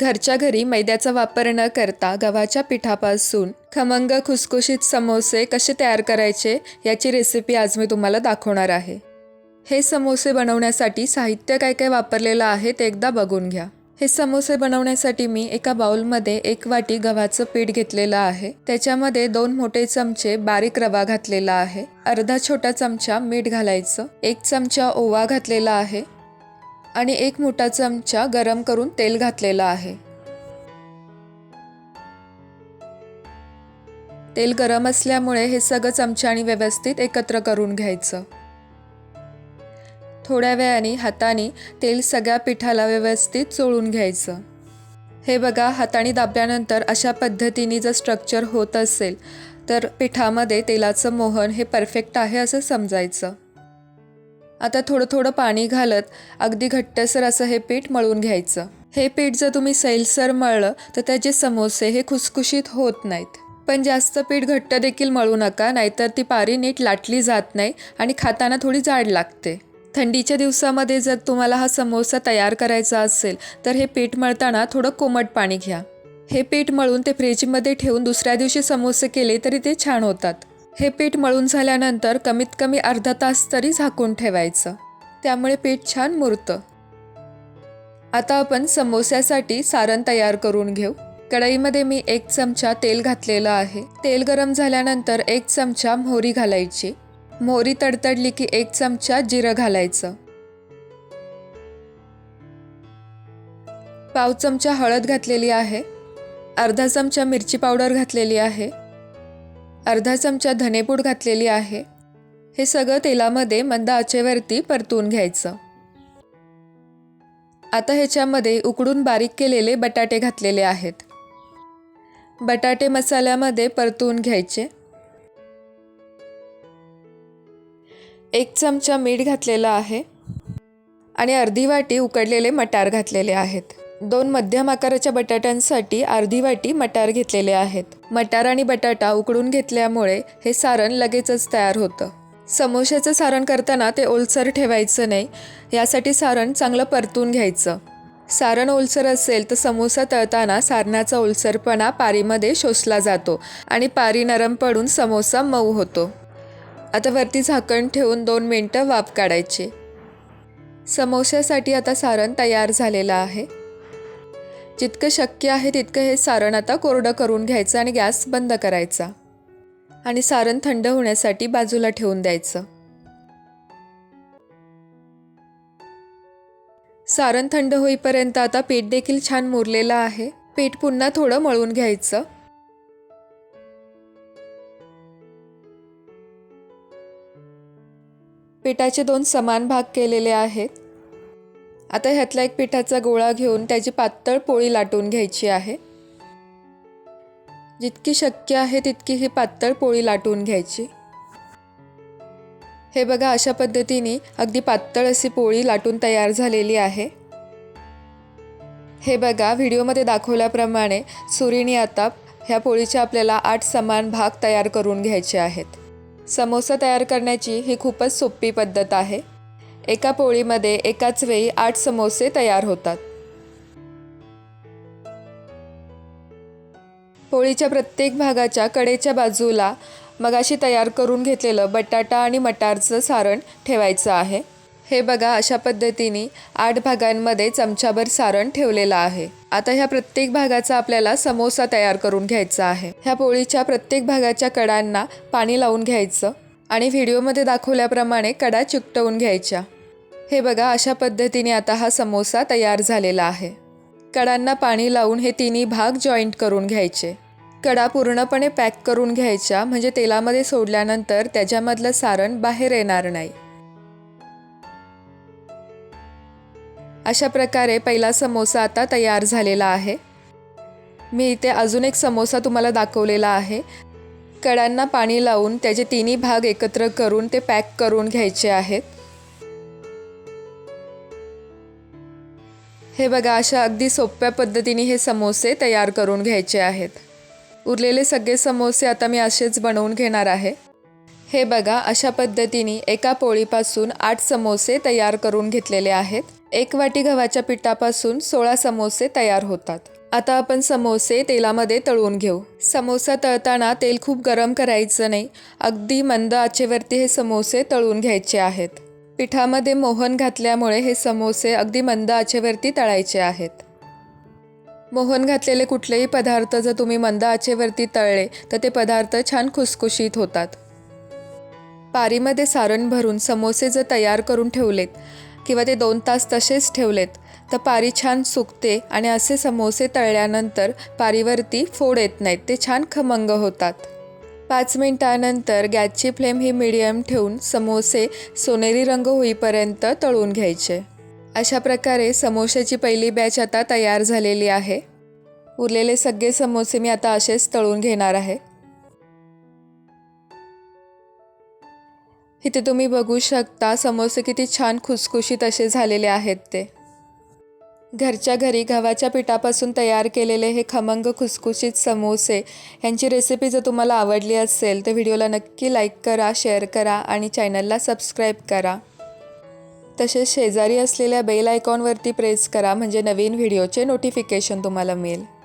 घरच्या घरी मैद्याचा वापर न करता गव्हाच्या पिठापासून खमंग खुसखुशीत समोसे कसे तयार करायचे याची रेसिपी आज मी तुम्हाला दाखवणार आहे. हे समोसे बनवण्यासाठी साहित्य काय काय वापरलेलं आहे ते एकदा बघून घ्या. हे समोसे बनवण्यासाठी मी एका बाउलमध्ये एक वाटी गव्हाचं पीठ घेतलेलं आहे. त्याच्यामध्ये दोन मोठे चमचे बारीक रवा घातलेला आहे. अर्धा छोटा चमचा मीठ घालायचं. एक चमचा ओवा घातलेला आहे. आणि एक मोठा चमचा गरम करून तेल घातलेलं आहे. तेल गरम असल्यामुळे हे सगळं चमच्याने व्यवस्थित एकत्र करून घ्यायचं. थोड्या वेळाने हाताने तेल सगळ्या पिठाला व्यवस्थित चोळून घ्यायचं. हे बघा हाताने दाबल्यानंतर अशा पद्धतीने जर स्ट्रक्चर होत असेल तर पिठामध्ये तेलाचं मोहन हे परफेक्ट आहे असं समजायचं. आता थोडं थोडं पाणी घालत अगदी घट्टसर असं हे पीठ मळून घ्यायचं. हे पीठ जर तुम्ही सैलसर मळलं तर त्याचे समोसे हे खुसखुशीत होत नाहीत. पण जास्त पीठ घट्ट देखील मळू नका नाहीतर ती पारी नीट लाटली जात नाही आणि खाताना थोडी जाड लागते. थंडीच्या दिवसामध्ये जर तुम्हाला हा समोसा तयार करायचा असेल तर हे पीठ मळताना थोडं कोमट पाणी घ्या. हे पीठ मळून ते फ्रीजमध्ये ठेवून दुसऱ्या दिवशी समोसे केले तरी ते छान होतात. हे पीठ मळून झाल्यानंतर कमीत कमी अर्धा तास तरी झाकून ठेवायचं. त्यामुळे पीठ छान मुरतं. आता आपण समोस्यासाठी सारण तयार करून घेऊ. कढईमध्ये मी एक चमचा तेल घातलेलं आहे. तेल गरम झाल्यानंतर एक चमचा मोहरी घालायची. मोहरी तडतडली की एक चमचा जिरं घालायचं. पाव चमचा हळद घातलेली आहे. अर्धा चमचा मिरची पावडर घातलेली आहे. अर्धा चमचा धनेपूड घातलेली आहे. हे सगळं तेलामध्ये मंद आचेवरती परतून घ्यायचं. आता ह्याच्यामध्ये उकडून बारीक केलेले बटाटे घातलेले आहेत. बटाटे मसाल्यामध्ये परतून घ्यायचे. एक चमचा मीठ घातलेला आहे. आणि अर्धी वाटी उकडलेले मटार घातलेले आहेत. दोन मध्यम आकाराच्या बटाट्यांसाठी अर्धी वाटी मटार घेतलेले आहेत. मटार आणि बटाटा उकडून घेतल्यामुळे हे सारण लगेचच तयार होतं. समोश्याचं सारण करताना ते ओलसर ठेवायचं नाही यासाठी सारण चांगलं परतून घ्यायचं. सारण ओलसर असेल तर समोसा तळताना सारणाचा ओलसरपणा पारीमध्ये शोषला जातो आणि पारी नरम पडून समोसा मऊ होतो. आता वरती झाकण ठेवून दोन मिनटं वाफ काढायची. समोश्यासाठी आता सारण तयार झालेलं आहे. जितकं शक्य आहे तितकं हे सारण आता कोरडं करून घ्यायचं आणि गॅस बंद करायचा. आणि सारण थंड होण्यासाठी बाजूला ठेवून द्यायचं. सारण थंड होईपर्यंत आता पीठ देखील छान मुरलेलं आहे. पीठ पुन्हा थोडं मळून घ्यायचं. पिठाचे दोन समान भाग केलेले आहेत. आता ह्यातला एक पिठाचा गोळा घेऊन त्याची पातळ पोळी लाटून घ्यायची आहे. जितकी शक्य आहे तितकी ही पातळ पोळी लाटून घ्यायची. हे बघा अशा पद्धतीने अगदी पातळ अशी पोळी लाटून तयार झालेली आहे. हे बघा व्हिडिओमध्ये दाखवल्याप्रमाणे सुरीने आता ह्या पोळीचे आपल्याला आठ समान भाग तयार करून घ्यायचे आहेत. समोसा तयार करण्याची ही खूपच सोपी पद्धत आहे. एका पोळीमध्ये एकाच वेळी आठ समोसे तयार होतात. पोळीच्या प्रत्येक भागाच्या कडेच्या बाजूला मगाशी तयार करून घेतलेलं बटाटा आणि मटारचं सारण ठेवायचं आहे. हे बघा अशा पद्धतीने आठ भागांमध्ये चमचाभर सारण ठेवलेलं आहे. आता ह्या प्रत्येक भागाचा आपल्याला समोसा तयार करून घ्यायचा आहे. ह्या पोळीच्या प्रत्येक भागाच्या कडांना पाणी लावून घ्यायचं आणि व्हिडिओमध्ये दाखवल्याप्रमाणे कडा चिकटवून घ्यायच्या. हे बघा अशा पद्धतीने आता हा समोसा तयार झालेला आहे. कडांना पाणी लावून हे तिन्ही भाग जॉईंट करून घ्यायचे. कडा पूर्णपणे पॅक करून घ्यायच्या म्हणजे तेलामध्ये सोडल्यानंतर त्याच्यामधलं सारण बाहेर येणार नाही. अशा प्रकारे पहिला समोसा आता तयार झालेला आहे. मी इथे अजून एक समोसा तुम्हाला दाखवलेला आहे. कडांना पाणी लावून त्याचे तिन्ही भाग एकत्र करून ते पॅक करून घ्यायचे आहेत. हे बघा अशा अगदी सोप्या पद्धतीने हे समोसे तयार करून घ्यायचे आहेत. उरलेले सगळे समोसे आता मी असेच बनवून घेणार आहे. हे बघा अशा पद्धतीने एका पोळीपासून आठ समोसे तयार करून घेतलेले आहेत. एक वाटी गव्हाच्या पिठापासून सोळा समोसे तयार होतात. आता आपण समोसे तेलामध्ये तळून घेऊ. समोसा तळताना तेल खूप गरम करायचं नाही. अगदी मंद आचेवरती हे समोसे तळून घ्यायचे आहेत. पिठामध्ये मोहन घातल्यामुळे हे समोसे अगदी मंद आचेवरती तळायचे आहेत. मोहन घातलेले कुठलेही पदार्थ जर तुम्ही मंद आचेवरती तळले तर ते पदार्थ छान खुसखुशीत होतात. पारीमध्ये सारण भरून समोसे जर तयार करून ठेवलेत किंवा ते दोन तास तसेच ठेवलेत तर पारी छान सुकते आणि असे समोसे तळल्यानंतर पारीवरती फोड येत नाहीत ते छान खमंग होतात. पाच मिनटानंतर गॅसची फ्लेम ही मिडियम ठेवून समोसे सोनेरी रंग होईपर्यंत तळून घ्यायचे. अशा प्रकारे समोश्याची पहिली बॅच आता तयार झालेली आहे. उरलेले सगळे समोसे मी आता असेच तळून घेणार आहे. इथे तुम्ही बघू शकता समोसे किती छान खुसखुशीत असे झालेले आहेत ते. घरच्या घरी गव्हाच्या पिठापासून तयार केलेले हे खमंग खुसखुशीत समोसे. यांची रेसिपी जर तुम्हाला आवडली असेल तर व्हिडिओला नक्की लाईक करा शेअर करा आणि चॅनलला सबस्क्राईब करा. तसेच शेजारी असलेल्या बेल आयकॉनवरती प्रेस करा म्हणजे नवीन व्हिडिओचे नोटिफिकेशन तुम्हाला मिळेल.